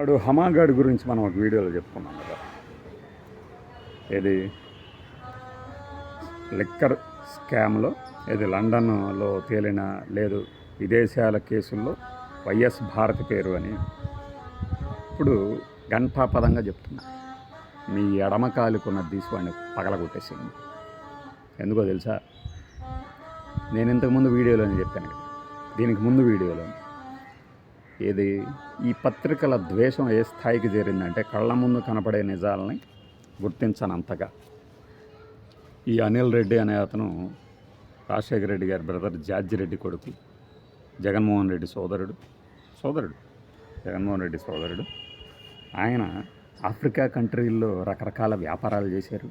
వాడు హమాగాడ్ గురించి మనం ఒక వీడియోలో చెప్పుకున్నాం కదా. ఏది? లిక్కర్ స్కామ్లో ఇది లండన్లో తేలిన లేదు విదేశాల కేసుల్లో వైఎస్ భారతి పేరు అని. ఇప్పుడు గంటాపదంగా చెప్తున్నా. మీ ఎడమ కాలుకున్న తీసుకోండి పగలగొట్టేసింది. ఎందుకో తెలుసా? నేను ఇంతకుముందు వీడియోలోనే చెప్పాను కదా. దీనికి ముందు వీడియోలో ఏది? ఈ పత్రికల ద్వేషం ఏ స్థాయికి చేరిందంటే కళ్ళ ముందు కనపడే నిజాలని గుర్తించనంతగా. ఈ అనిల్ రెడ్డి అనే అతను రాజశేఖర రెడ్డి గారి బ్రదర్ జార్జి రెడ్డి కొడుకు జగన్మోహన్ రెడ్డి సోదరుడు సోదరుడు జగన్మోహన్ రెడ్డి సోదరుడు. ఆయన ఆఫ్రికా కంట్రీల్లో రకరకాల వ్యాపారాలు చేశారు.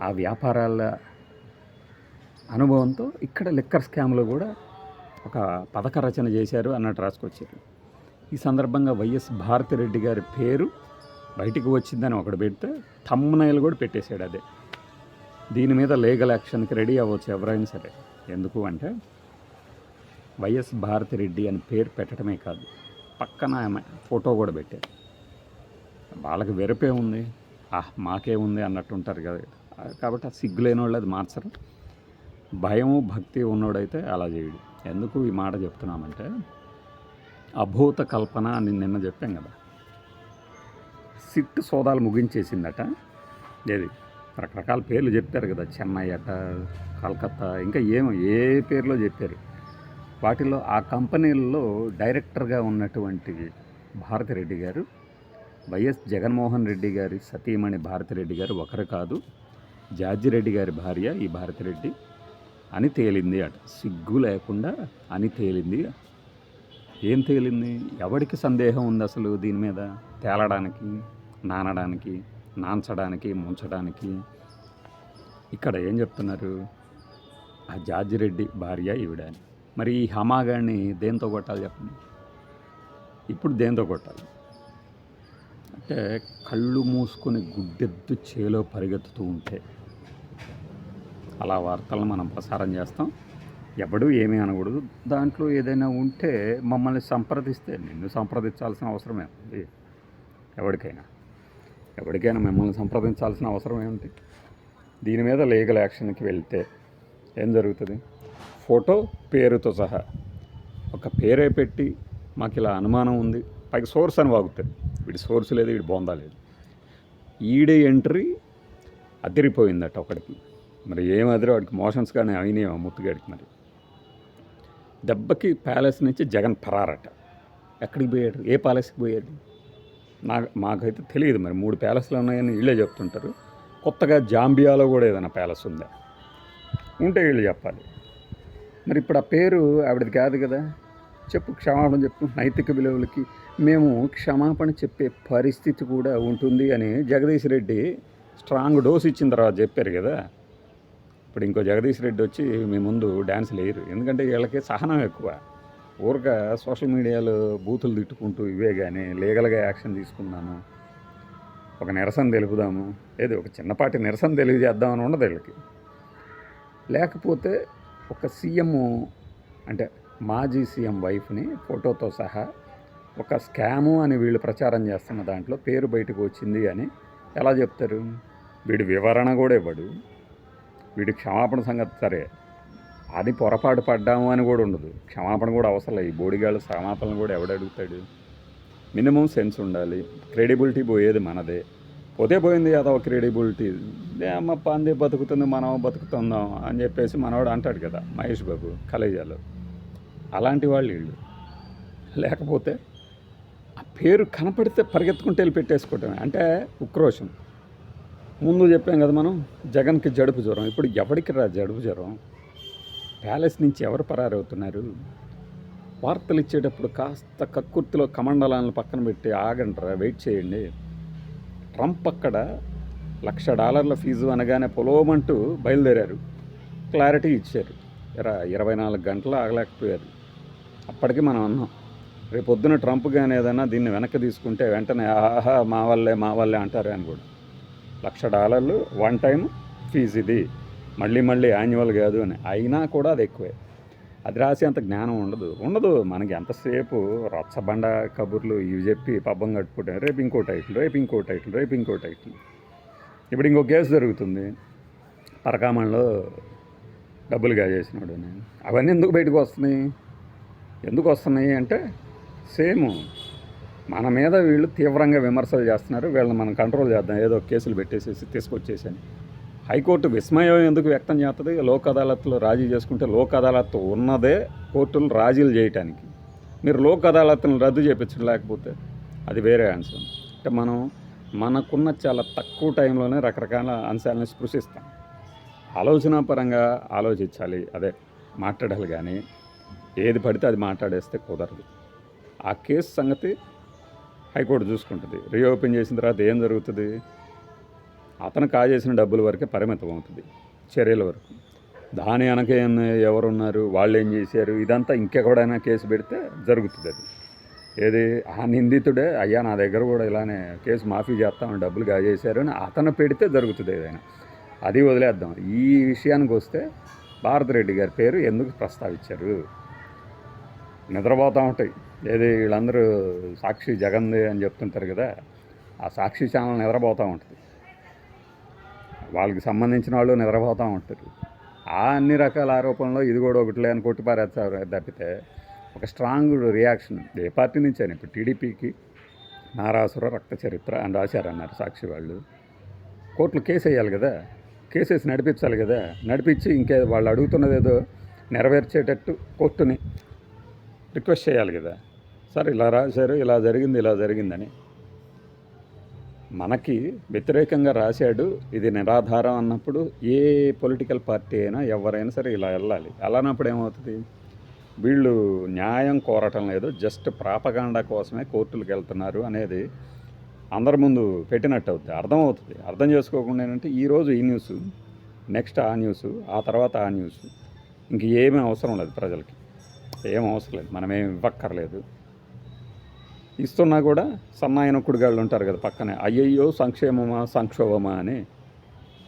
ఆ వ్యాపారాల అనుభవంతో ఇక్కడ లిక్కర్ స్కామ్లో కూడా ఒక పథక రచన చేశారు అన్నట్టు రాసుకొచ్చారు. ఈ సందర్భంగా వైఎస్ భారతిరెడ్డి గారి పేరు బయటికి వచ్చిందని ఒకడు పెడితే తమ్మునైలు కూడా పెట్టేశాడు అదే. దీని మీద లీగల్ యాక్షన్కి రెడీ అవ్వచ్చు ఎవరైనా సరే. ఎందుకు అంటే వైఎస్ భారతిరెడ్డి అని పేరు పెట్టడమే కాదు పక్కన ఆమె ఫోటో కూడా పెట్టారు. వాళ్ళకి వెరపే ఉంది. ఆహ్ మాకే ఉంది అన్నట్టు ఉంటారు కదా. కాబట్టి ఆ సిగ్గు లేని వాళ్ళు అది మార్చరు. భయము భక్తి ఉన్నోడైతే అలా చేయడు. ఎందుకు ఈ మాట చెప్తున్నామంటే అభూత కల్పన అని నిన్న చెప్పాం కదా. సిట్ సోదాలు ముగించేసిందట. ఏది? రకరకాల పేర్లు చెప్పారు కదా. చెన్నై అట కలకత్తా ఇంకా ఏమో ఏ పేర్లో చెప్పారు? వాటిలో ఆ కంపెనీల్లో డైరెక్టర్గా ఉన్నటువంటి భారతిరెడ్డి గారు వైఎస్ జగన్మోహన్ రెడ్డి గారి సతీమణి భారతిరెడ్డి గారు ఒకరు కాదు జార్జిరెడ్డి గారి భార్య ఈ భారతిరెడ్డి. అని తేలింది అట. సిగ్గు లేకుండా అని తేలింది ఏం తేలింది ఎవడికి సందేహం ఉంది అసలు దీని మీద? తేలడానికి నానడానికి నాంచడానికి ముంచడానికి. ఇక్కడ ఏం చెప్తున్నారు? ఆ జార్జిరెడ్డి భార్య ఈవిడ మరి ఈ హమాగాడిని దేంతో కొట్టాలి చెప్పండి? ఇప్పుడు దేంతో కొట్టాలి? అంటే కళ్ళు మూసుకొని గుడ్డెద్దు చేలో పరిగెత్తుతూ ఉంటే. అలా వార్తలను మనం ప్రసారం చేస్తాం. ఎవడు ఏమీ అనకూడదు. దాంట్లో ఏదైనా ఉంటే మమ్మల్ని సంప్రదిస్తే నిన్ను సంప్రదించాల్సిన అవసరమే. ఉంది ఎవరికైనా. ఎవరికైనా మిమ్మల్ని సంప్రదించాల్సిన అవసరం ఏమిటి దీని మీద లీగల్ యాక్షన్కి వెళ్తే ఏం జరుగుతుంది? ఫోటో పేరుతో సహా. ఒక పేరే పెట్టి మాకు ఇలా అనుమానం ఉంది. పైకి సోర్స్ అని వాగుతారు. వీడి సోర్స్ లేదు వీడి బోందా లేదు. ఈడే ఎంట్రీ అదిరిపోయిందట ఒకడికి. మరి ఏం అదిరి వాడికి మోషన్స్ కానీ అయినాయి ముత్తుగాడికి మరి. దెబ్బకి ప్యాలెస్ నుంచి జగన్ పరారట ఎక్కడికి పోయాడు? ఏ ప్యాలెస్కి పోయాడు? నాకు మాకైతే తెలియదు మరి. మూడు ప్యాలెస్లు ఉన్నాయని వీళ్ళే చెప్తుంటారు. కొత్తగా జాంబియాలో కూడా ఏదైనా ప్యాలెస్ ఉందా? ఉంటే వీళ్ళు చెప్పాలి. మరి ఇప్పుడు ఆ పేరు ఆవిడది కాదు కదా? చెప్పు క్షమాపణ చెప్పు. నైతిక విలువలకి మేము క్షమాపణ చెప్పే పరిస్థితి కూడా ఉంటుంది అని జగదీష్ రెడ్డి స్ట్రాంగ్ డోస్ ఇచ్చిన తర్వాత చెప్పారు కదా? ఇప్పుడు ఇంకో జగదీష్ రెడ్డి వచ్చి మీ ముందు డ్యాన్స్ లేరు. ఎందుకంటే వీళ్ళకి సహనం ఎక్కువ. ఊరక సోషల్ మీడియాలో బూతులు తిట్టుకుంటూ ఇవే కానీ లీగల్గా యాక్షన్ తీసుకున్నాను ఒక నిరసన తెలుపుదాము ఏది ఒక చిన్నపాటి నిరసన తెలియజేద్దామని ఉండదు వీళ్ళకి. లేకపోతే ఒక సీఎం అంటే మాజీ సీఎం వైఫ్ని ఫోటోతో సహా ఒక స్కాము అని వీళ్ళు ప్రచారం చేస్తున్న దాంట్లో పేరు బయటకు వచ్చింది అని ఎలా చెప్తారు? వీడి వివరణ కూడా ఇవ్వడు. వీడి క్షమాపణ సంగతి సరే. అది పొరపాటు పడ్డాము అని కూడా ఉండదు. క్షమాపణ కూడా అవసరం లేదు. ఈ బోడిగాళ్ళ క్షమాపణ కూడా ఎవడు అడుగుతాడు? మినిమం సెన్స్ ఉండాలి. క్రెడిబిలిటీ పోయేది మనదే. పోతే పోయింది అదొక క్రెడిబిలిటీ. అమ్మ పంది బతుకుతుంది మనం బతుకుతుందాం అని చెప్పేసి మనవాడు అంటాడు కదా మహేష్ బాబు కలేజాలో. అలాంటి వాళ్ళు వీళ్ళు. లేకపోతే ఆ పేరు కనపడితే పరిగెత్తుకుంటే వెళ్ళి పెట్టేసుకోవటమే. అంటే ఉక్రోషం. ముందు చెప్పాం కదా మనం జగన్కి జడుపు జ్వరం. ఇప్పుడు ఎవరికి రా జడుపు జ్వరం? ప్యాలెస్ నుంచి ఎవరు పరారవుతున్నారు? వార్తలు ఇచ్చేటప్పుడు కాస్త కక్కుర్తిలో కమండలాలను పక్కన పెట్టి ఆగంటారా వెయిట్ చేయండి. ట్రంప్ అక్కడ లక్ష డాలర్ల ఫీజు అనగానే పొలోమంటూ బయలుదేరారు. క్లారిటీ ఇచ్చారు. ఇరా ఇరవై నాలుగు గంటలు ఆగలేకపోయారు. అప్పటికి మనం అన్నాం రేపు పొద్దున ట్రంప్ కానీ ఏదైనా దీన్ని వెనక్కి తీసుకుంటే వెంటనే ఆహా మా వల్లే మా వల్లే అంటారు అని కూడా. లక్ష డాలర్లు వన్ టైం ఫీజు ఇది మళ్ళీ మళ్ళీ యాన్యువల్ కాదు అని. అయినా కూడా అది ఎక్కువే. అది రాసే అంత జ్ఞానం ఉండదు. ఉండదు. మనకి ఎంతసేపు రచ్చబండ కబుర్లు ఇవి చెప్పి పబ్బం కట్టుకుంటే రేపు ఇంకో టైటిల్ రేపు ఇంకో టైటిల్ రేపు ఇంకో టైటిల్. ఇప్పుడు ఇంకో కేసు జరుగుతుంది. పరకామణలో డబ్బులు గాజేసినాడు అని. అవన్నీ ఎందుకు బయటకు వస్తున్నాయి? ఎందుకు వస్తున్నాయి అంటే సేమ్ మన మీద వీళ్ళు తీవ్రంగా విమర్శలు చేస్తున్నారు. వీళ్ళని మనం కంట్రోల్ చేద్దాం. ఏదో కేసులు పెట్టేసేసి తీసుకొచ్చేసాను హైకోర్టు విస్మయం ఎందుకు వ్యక్తం చేస్తుంది? లోక్ అదాలత్లో రాజీ చేసుకుంటే లోక్ అదాలత్ ఉన్నదే కోర్టులు రాజీలు చేయటానికి. మీరు లోక్ అదాలత్ను రద్దు చేయించడం లేకపోతే అది వేరే ఆన్సర్ అంటే మనం మనకున్న చాలా తక్కువ టైంలోనే రకరకాల అంశాలను స్పృశిస్తాం. ఆలోచన పరంగా ఆలోచించాలి. అదే మాట్లాడాలి కానీ ఏది పడితే అది మాట్లాడేస్తే కుదరదు. ఆ కేసు సంగతి హైకోర్టు చూసుకుంటుంది. రీఓపెన్ చేసిన తర్వాత ఏం జరుగుతుంది? అతను కాజేసిన డబ్బుల వరకే పరిమితం అవుతుంది చర్యల వరకు. దాని వెనక ఏం- ఎవరున్నారు? వాళ్ళు ఏం చేశారు? ఇదంతా ఇంకెక్కడైనా కేసు పెడితే జరుగుతుంది అది. ఏది? ఆ నిందితుడే అయ్యా నా దగ్గర కూడా ఇలానే కేసు మాఫీ చేస్తామని డబ్బులు కాజేశారు అని అతను పెడితే జరుగుతుంది ఏదైనా. అది వదిలేద్దాం. ఈ విషయానికి వస్తే భారతిరెడ్డి గారి పేరు ఎందుకు ప్రస్తావించారు? నిద్రపోతూ ఉంటాయి. ఏది వీళ్ళందరూ సాక్షి జగన్ది అని చెప్తుంటారు కదా ఆ సాక్షి ఛానల్ నిద్రపోతూ ఉంటుంది. వాళ్ళకి సంబంధించిన వాళ్ళు నిద్రపోతూ ఉంటారు. ఆ అన్ని రకాల ఆరోపణలో ఇది కూడా ఒకటిలే అని కొట్టిపారేస్తారు తప్పితే ఒక స్ట్రాంగ్ రియాక్షన్. ఏ పార్టీ నుంచి అని ఇప్పుడు టీడీపీకి నారాసుర రక్త చరిత్ర అని రాశారన్నారు సాక్షి వాళ్ళు. కోర్టులు కేసు వేయాలి కదా కేసెస్ నడిపించాలి కదా నడిపించి ఇంకే వాళ్ళు అడుగుతున్నది ఏదో నెరవేర్చేటట్టు కోర్టుని రిక్వెస్ట్ చేయాలి కదా. సార్ ఇలా రాశారు ఇలా జరిగింది ఇలా జరిగిందని. మనకి వ్యతిరేకంగా రాశాడు ఇది నిరాధారం అన్నప్పుడు ఏ పొలిటికల్ పార్టీ అయినా ఎవరైనా సరే ఇలా వెళ్ళాలి. అలానప్పుడు ఏమవుతుంది? వీళ్ళు న్యాయం కోరటం లేదు జస్ట్ ప్రాపగాండా కోసమే కోర్టులకు వెళ్తున్నారు అనేది అందరి ముందు పెట్టినట్టు అవుతుంది అర్థమవుతుంది. అర్థం చేసుకోకుండా ఏంటంటే ఈరోజు ఈ న్యూస్ నెక్స్ట్ ఆ న్యూస్ ఆ తర్వాత ఆ న్యూస్ ఇంక ఏమీ అవసరం లేదు ప్రజలకి. ఏం అవసరం లేదు. మనమేమి ఇవ్వక్కర్లేదు. ఇస్తున్నా కూడా సన్నాయన కుడిగాళ్ళు ఉంటారు కదా పక్కనే. అయ్యయ్యో సంక్షేమమా సంక్షోభమా అని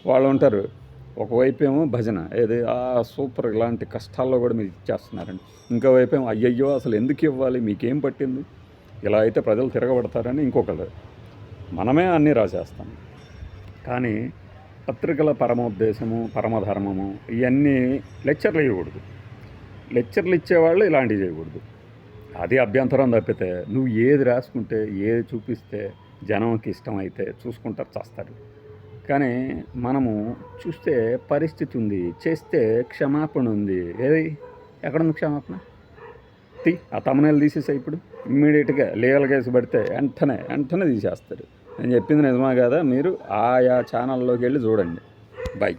వాళ్ళు ఉంటారు. ఒకవైపేమో భజన ఏది ఆ సూపర్ ఇలాంటి కష్టాల్లో కూడా మీరు ఇచ్చేస్తున్నారండి. ఇంకోవైపు ఏమో అయ్యయ్యో అసలు ఎందుకు ఇవ్వాలి మీకేం పట్టింది? ఇలా అయితే ప్రజలు తిరగబడతారని ఇంకొకరు మనమే అన్నీ రాసేస్తాం. కానీ పత్రికల పరమోద్దేశము పరమధర్మము ఇవన్నీ లెక్చర్లు ఇవ్వకూడదు. లెక్చర్లు ఇచ్చేవాళ్ళు ఇలాంటివి చేయకూడదు. అది అభ్యంతరం తప్పితే నువ్వు ఏది రాసుకుంటే ఏది చూపిస్తే జనంకి ఇష్టమైతే చూసుకుంటారు చేస్తారు. కానీ మనము చూస్తే పరిస్థితి ఉంది చేస్తే క్షమాపణ ఉంది. ఏది? ఎక్కడుంది క్షమాపణ? తీ ఆ తమనేలు తీసేసా ఇప్పుడు. ఇమ్మీడియట్గా లీగల్ కేసు పడితే వెంటనే వెంటనే తీసేస్తారు. నేను చెప్పింది నిజమా కదా? మీరు ఆయా ఛానల్లోకి వెళ్ళి చూడండి. బై.